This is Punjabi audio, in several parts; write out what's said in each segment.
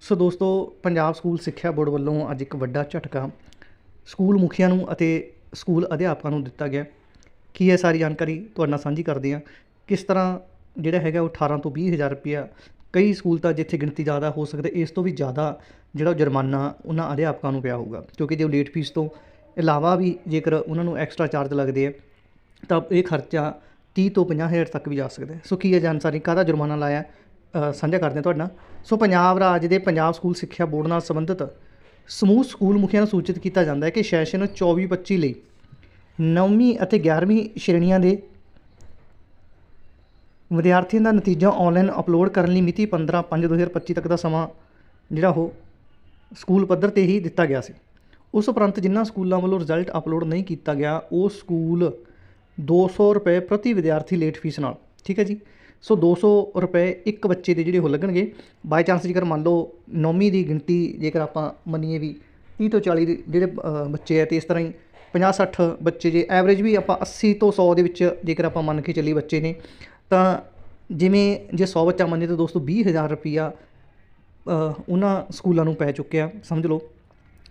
ਸੋ ਦੋਸਤੋ, ਪੰਜਾਬ ਸਕੂਲ ਸਿੱਖਿਆ ਬੋਰਡ ਵੱਲੋਂ ਅੱਜ ਇੱਕ ਵੱਡਾ ਝਟਕਾ ਸਕੂਲ ਮੁਖੀਆਂ ਨੂੰ ਅਤੇ ਸਕੂਲ ਅਧਿਆਪਕਾਂ ਨੂੰ ਦਿੱਤਾ ਗਿਆ। ਕੀ ਹੈ ਸਾਰੀ ਜਾਣਕਾਰੀ ਤੁਹਾਡੇ ਨਾਲ ਸਾਂਝੀ ਕਰਦੇ ਹਾਂ। ਕਿਸ ਤਰ੍ਹਾਂ ਜਿਹੜਾ ਹੈਗਾ ਉਹ 18 ਤੋਂ 20 ਹਜ਼ਾਰ ਰੁਪਇਆ ਕਈ ਸਕੂਲ ਤਾਂ ਜਿੱਥੇ ਗਿਣਤੀ ਜ਼ਿਆਦਾ ਹੋ ਸਕਦਾ ਇਸ ਤੋਂ ਵੀ ਜ਼ਿਆਦਾ ਜਿਹੜਾ ਜੁਰਮਾਨਾ ਉਹਨਾਂ ਅਧਿਆਪਕਾਂ ਨੂੰ ਪਿਆ ਹੋਊਗਾ। ਕਿਉਂਕਿ ਜੇ ਉਹ ਲੇਟ ਫੀਸ ਤੋਂ ਇਲਾਵਾ ਵੀ ਜੇਕਰ ਉਹਨਾਂ ਨੂੰ ਐਕਸਟਰਾ ਚਾਰਜ ਲੱਗਦੇ ਆ, ਤਾਂ ਇਹ ਖਰਚਾ 30 ਤੋਂ 50 ਹਜ਼ਾਰ ਤੱਕ ਵੀ ਜਾ ਸਕਦਾ ਸੋ ਕੀ ਹੈ ਜਾਣਕਾਰੀ, ਕਾਹਦਾ ਜੁਰਮਾਨਾ ਲਾਇਆ? ਸਾਂਝਾ ਕਰਦੇ ਹਾਂ ਤੁਹਾਡੇ ਨਾਲ। ਸੋ ਪੰਜਾਬ ਰਾਜ ਦੇ ਪੰਜਾਬ ਸਕੂਲ ਸਿੱਖਿਆ ਬੋਰਡ ਨਾਲ ਸੰਬੰਧਿਤ ਸਮੂਹ ਸਕੂਲ ਮੁਖੀਆਂ ਨੂੰ ਸੂਚਿਤ ਕੀਤਾ ਜਾਂਦਾ ਹੈ ਕਿ ਸੈਸ਼ਨ 24-25 ਲਈ 9ਵੀਂ ਅਤੇ 11ਵੀਂ ਸ਼੍ਰੇਣੀਆਂ ਦੇ ਵਿਦਿਆਰਥੀਆਂ ਦਾ ਨਤੀਜਾ ਆਨਲਾਈਨ ਅਪਲੋਡ ਕਰਨ ਲਈ ਮਿਤੀ 15/5/2025 ਤੱਕ ਦਾ ਸਮਾਂ ਜਿਹੜਾ ਉਹ ਸਕੂਲ ਪੱਧਰ ਤੇ ਹੀ ਦਿੱਤਾ ਗਿਆ ਸੀ। ਉਸ ਉਪਰੰਤ ਜਿਨ੍ਹਾਂ ਸਕੂਲਾਂ ਵੱਲੋਂ ਰਿਜ਼ਲਟ ਅਪਲੋਡ ਨਹੀਂ ਕੀਤਾ ਗਿਆ, ਉਹ ਸਕੂਲ 200 ਰੁਪਏ ਪ੍ਰਤੀ ਵਿਦਿਆਰਥੀ ਲੇਟ ਫੀਸ ਨਾਲ ਠੀਕ ਹੈ ਜੀ? ਸੋ 200 ਰੁਪਏ ਇੱਕ ਬੱਚੇ ਦੇ ਜਿਹੜੇ ਉਹ ਲੱਗਣਗੇ। ਬਾਈ ਚਾਂਸ ਜੇਕਰ ਮੰਨ ਲਓ ਨੌਵੀਂ ਦੀ ਗਿਣਤੀ ਜੇਕਰ ਆਪਾਂ ਮੰਨੀਏ ਵੀ 30 ਤੋਂ 40 ਦੇ ਜਿਹੜੇ ਬੱਚੇ ਆ ਤੇ ਇਸ ਤਰ੍ਹਾਂ ਹੀ 50 60 ਬੱਚੇ ਜੇ ਐਵਰੇਜ ਵੀ ਆਪਾਂ 80 ਤੋਂ 100 ਦੇ ਵਿੱਚ ਜੇਕਰ ਆਪਾਂ ਮੰਨ ਕੇ ਚੱਲੀ ਬੱਚੇ ਨੇ ਤਾਂ ਜਿਵੇਂ ਜੇ 100 ਬੱਚਾ ਮੰਨੇ ਤਾਂ ਦੋਸਤੋ 20000 ਰੁਪਿਆ ਅ, ਉਹਨਾਂ ਸਕੂਲਾਂ ਨੂੰ ਪੈ ਚੁੱਕਿਆ। ਸਮਝ ਲਓ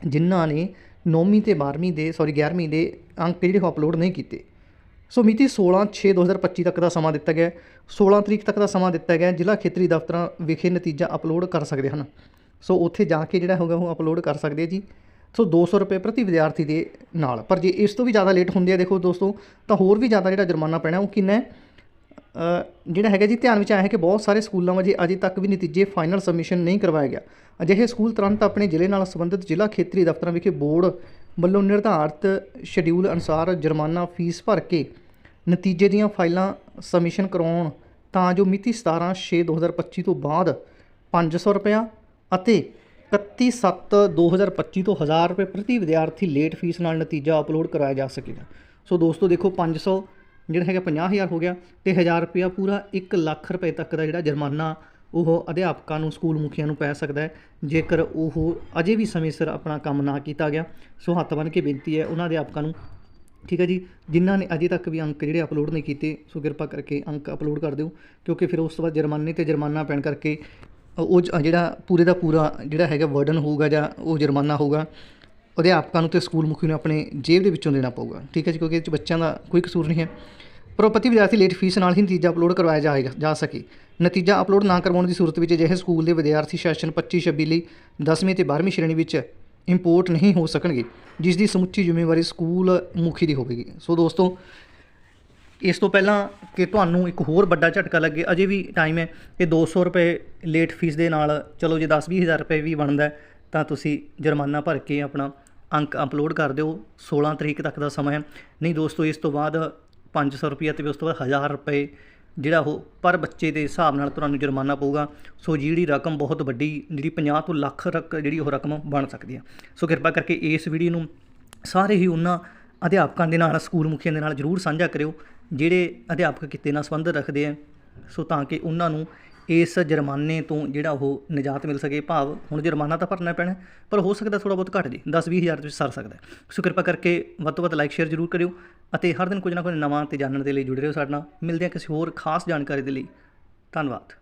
ਜਿਨ੍ਹਾਂ ਨੇ 9ਵੀਂ ਤੇ 12ਵੀਂ ਦੇ ਸੌਰੀ 11ਵੀਂ ਦੇ ਅੰਕ ਜਿਹੜੇ ਉਹ ਅਪਲੋਡ ਨਹੀਂ ਕੀਤੇ। ਸੋ ਮਿਤੀ 16/6/2025 ਤੱਕ ਦਾ ਸਮਾਂ ਦਿੱਤਾ ਗਿਆ ਹੈ। 16 ਤਰੀਕ ਤੱਕ ਦਾ ਸਮਾਂ ਦਿੱਤਾ ਗਿਆ ਜ਼ਿਲ੍ਹਾ ਖੇਤਰੀ ਦਫ਼ਤਰਾਂ ਵਿਖੇ ਨਤੀਜਾ ਅਪਲੋਡ ਕਰ ਸਕਦੇ ਹਨ। ਸੋ ਉੱਥੇ ਜਾ ਕੇ ਜਿਹੜਾ ਹੋਗਾ ਉਹ ਅਪਲੋਡ ਕਰ ਸਕਦੇ ਜੀ। ਸੋ 200 ਰੁਪਏ ਪ੍ਰਤੀ ਵਿਦਿਆਰਥੀ ਦੇ ਨਾਲ। ਪਰ ਜੇ ਇਸ ਤੋਂ ਵੀ ਜ਼ਿਆਦਾ ਲੇਟ ਹੁੰਦੇ ਆ, ਦੇਖੋ ਦੋਸਤੋ, ਤਾਂ ਹੋਰ ਵੀ ਜ਼ਿਆਦਾ ਜਿਹੜਾ ਜੁਰਮਾਨਾ ਪੈਣਾ ਉਹ ਕਿੰਨਾ ਹੈ? ਜਿਹੜਾ ਹੈਗਾ ਜੀ, ਧਿਆਨ ਵਿੱਚ ਆਇਆ ਹੈ ਕਿ ਬਹੁਤ ਸਾਰੇ ਸਕੂਲਾਂ ਵਜੇ ਅਜੇ ਤੱਕ ਵੀ ਨਤੀਜੇ ਫਾਈਨਲ ਸਬਮਿਸ਼ਨ ਨਹੀਂ ਕਰਵਾਇਆ ਗਿਆ ਅਜਿਹੇ ਸਕੂਲ ਤੁਰੰਤ ਆਪਣੇ ਜ਼ਿਲ੍ਹੇ ਨਾਲ ਸੰਬੰਧਿਤ ਜ਼ਿਲ੍ਹਾ ਖੇਤਰੀ ਦਫ਼ਤਰਾਂ ਵਿਖੇ ਬੋਰਡ ਵੱਲੋਂ ਨਿਰਧਾਰਤ ਸ਼ਡਿਊਲ ਅਨੁਸਾਰ ਜੁਰਮਾਨਾ ਫੀਸ ਭਰ ਕੇ ਨਤੀਜੇ ਦੀਆਂ ਫਾਈਲਾਂ ਸਬਮਿਸ਼ਨ ਕਰਵਾਉਣ ਤਾਂ ਜੋ ਮਿਤੀ 17/6/2025 ਤੋਂ ਬਾਅਦ 500 ਰੁਪਇਆ ਅਤੇ 31/7/2025 ਤੋਂ 1000 ਰੁਪਏ ਪ੍ਰਤੀ ਵਿਦਿਆਰਥੀ ਲੇਟ ਫੀਸ ਨਾਲ ਨਤੀਜਾ ਅਪਲੋਡ ਕਰਾਇਆ ਜਾ ਸਕੇਗਾ। ਸੋ ਦੋਸਤੋ, ਦੇਖੋ 500 ਜਿਹੜਾ ਹੈਗਾ 50000 ਹੋ ਗਿਆ ਤੇ 1000 ਰੁਪਇਆ ਪੂਰਾ 1 ਲੱਖ ਰੁਪਏ ਤੱਕ ਦਾ ਜਿਹੜਾ ਜੁਰਮਾਨਾ ਉਹ ਅਧਿਆਪਕਾਂ ਨੂੰ, ਸਕੂਲ ਮੁਖੀਆਂ ਨੂੰ ਪੈ ਸਕਦਾ ਹੈ। ਜੇਕਰ ਉਹ ਅਜੇ ਵੀ ਸਮੇਂ ਸਿਰ ਆਪਣਾ ਕੰਮ ਨਾ ਕੀਤਾ ਗਿਆ, ਸੋ ਹੱਥ ਬੰਨ੍ਹ ਕੇ ਬੇਨਤੀ ਹੈ ਉਹਨਾਂ ਅਧਿਆਪਕਾਂ ਨੂੰ, ਠੀਕ ਹੈ ਜੀ, ਜਿਨ੍ਹਾਂ ਨੇ ਅਜੇ ਤੱਕ ਵੀ ਅੰਕ ਜਿਹੜੇ ਅਪਲੋਡ ਨਹੀਂ ਕੀਤੇ, ਸੋ ਕਿਰਪਾ ਕਰਕੇ ਅੰਕ ਅਪਲੋਡ ਕਰ ਦਿਓ, ਕਿਉਂਕਿ ਫਿਰ ਉਸ ਤੋਂ ਬਾਅਦ ਜੁਰਮਾਨੇ ਤੇ ਜੁਰਮਾਨਾ ਪੈਣ ਕਰਕੇ ਉਹ ਜਿਹੜਾ ਪੂਰੇ ਦਾ ਪੂਰਾ ਜਿਹੜਾ ਹੈਗਾ ਵਰਡਨ ਹੋਊਗਾ ਜਾਂ ਉਹ ਜੁਰਮਾਨਾ ਹੋਊਗਾ, ਅਧਿਆਪਕਾਂ ਨੂੰ ਤੇ ਸਕੂਲ ਮੁਖੀ ਨੂੰ ਆਪਣੇ ਜੇਬ ਦੇ ਵਿੱਚੋਂ ਦੇਣਾ ਪਊਗਾ। ਠੀਕ ਹੈ ਜੀ, ਕਿਉਂਕਿ ਬੱਚਿਆਂ ਦਾ ਕੋਈ ਕਸੂਰ ਨਹੀਂ ਹੈ। ਪਰ ਵਿਦਿਆਰਥੀ ਲੇਟ ਫੀਸ ਨਾਲ ਹੀ ਨਤੀਜਾ ਅਪਲੋਡ ਕਰਵਾਇਆ ਜਾਏਗਾ, ਜਾ ਸਕੇ। ਨਤੀਜਾ ਅਪਲੋਡ ਨਾ ਕਰਵਾਉਣ ਦੀ ਸੂਰਤ ਵਿੱਚ ਅਜਿਹੇ ਸਕੂਲ ਦੇ ਵਿਦਿਆਰਥੀ ਸੈਸ਼ਨ 25 26 ਲਈ 10ਵੀਂ ਤੇ 12ਵੀਂ ਸ਼੍ਰੇਣੀ ਵਿੱਚ ਇੰਪੋਰਟ ਨਹੀਂ ਹੋ ਸਕਣਗੇ, ਜਿਸ ਦੀ ਸਮੁੱਚੀ ਜ਼ਿੰਮੇਵਾਰੀ ਸਕੂਲ ਮੁਖੀ ਦੀ ਹੋਵੇਗੀ। ਸੋ ਦੋਸਤੋ, ਇਸ ਤੋਂ ਪਹਿਲਾਂ ਕਿ ਤੁਹਾਨੂੰ ਇੱਕ ਹੋਰ ਵੱਡਾ ਝਟਕਾ ਲੱਗੇ, ਅਜੇ ਵੀ ਟਾਈਮ ਹੈ ਕਿ 200 ਰੁਪਏ ਲੇਟ ਫੀਸ ਦੇ ਨਾਲ, ਚਲੋ ਜੇ 10-20 ਹਜ਼ਾਰ ਰੁਪਏ ਵੀ ਬਣਦਾ ਤਾਂ ਤੁਸੀਂ ਜੁਰਮਾਨਾ ਭਰ ਕੇ ਆਪਣਾ ਅੰਕ ਅਪਲੋਡ ਕਰ ਦਿਓ। 16 ਤਰੀਕ ਤੱਕ ਦਾ ਸਮਾਂ ਹੈ। ਨਹੀਂ ਦੋਸਤੋ, ਇਸ ਤੋਂ ਬਾਅਦ 500 ਰੁਪਏ ਤੇ ਉਸ ਤੋਂ ਬਾਅਦ 1000 ਰੁਪਏ ਜਿਹੜਾ ਉਹ ਪਰ ਬੱਚੇ ਦੇ ਹਿਸਾਬ ਨਾਲ ਤੁਹਾਨੂੰ ਜੁਰਮਾਨਾ ਪਊਗਾ। ਸੋ ਜਿਹੜੀ ਰਕਮ ਬਹੁਤ ਵੱਡੀ, ਜਿਹੜੀ 50 ਤੋਂ ਲੱਖ ਰਕ ਜਿਹੜੀ ਉਹ ਰਕਮ ਬਣ ਸਕਦੀ ਹੈ ਸੋ ਕਿਰਪਾ ਕਰਕੇ ਇਸ ਵੀਡੀਓ ਨੂੰ ਸਾਰੇ ਹੀ ਉਹਨਾਂ ਅਧਿਆਪਕਾਂ ਦੇ ਨਾਲ, ਸਕੂਲ ਮੁਖੀਆਂ ਦੇ ਨਾਲ ਜਰੂਰ ਸਾਂਝਾ ਕਰਿਓ, ਜਿਹੜੇ ਅਧਿਆਪਕ ਕਿੱਤੇ ਨਾਲ ਸੰਬੰਧ ਰੱਖਦੇ ਆ। ਸੋ ਤਾਂ ਕਿ ਉਹਨਾਂ ਨੂੰ ਇਸ ਜੁਰਮਾਨੇ ਤੋਂ ਜਿਹੜਾ ਉਹ ਨਿਜਾਤ ਮਿਲ ਸਕੇ। ਭਾਵ ਹੁਣ ਜੁਰਮਾਨਾ ਤਾਂ ਭਰਨਾ ਪੈਣਾ, ਪਰ ਹੋ ਸਕਦਾ ਥੋੜਾ ਬਹੁਤ ਘੱਟ ਜੇ। 10-20 ਹਜ਼ਾਰ ਵਿੱਚ ਸਰ ਸਕਦਾ ਸੋ ਕਿਰਪਾ ਕਰਕੇ ਵੱਧ ਤੋਂ ਵੱਧ ਲਾਈਕ ਸ਼ੇਅਰ ਜਰੂਰ ਕਰਿਓ ਅਤੇ ਹਰ ਦਿਨ ਕੁਝ ਨਾ ਕੁਝ ਨਵਾਂ ਤੇ ਜਾਣਨ ਦੇ ਲਈ ਜੁੜੇ ਰਹੋ ਸਾਡੇ ਨਾਲ। ਮਿਲਦੇ ਹਾਂ ਕਿਸੇ ਹੋਰ ਖਾਸ ਜਾਣਕਾਰੀ ਦੇ ਲਈ। ਧੰਨਵਾਦ।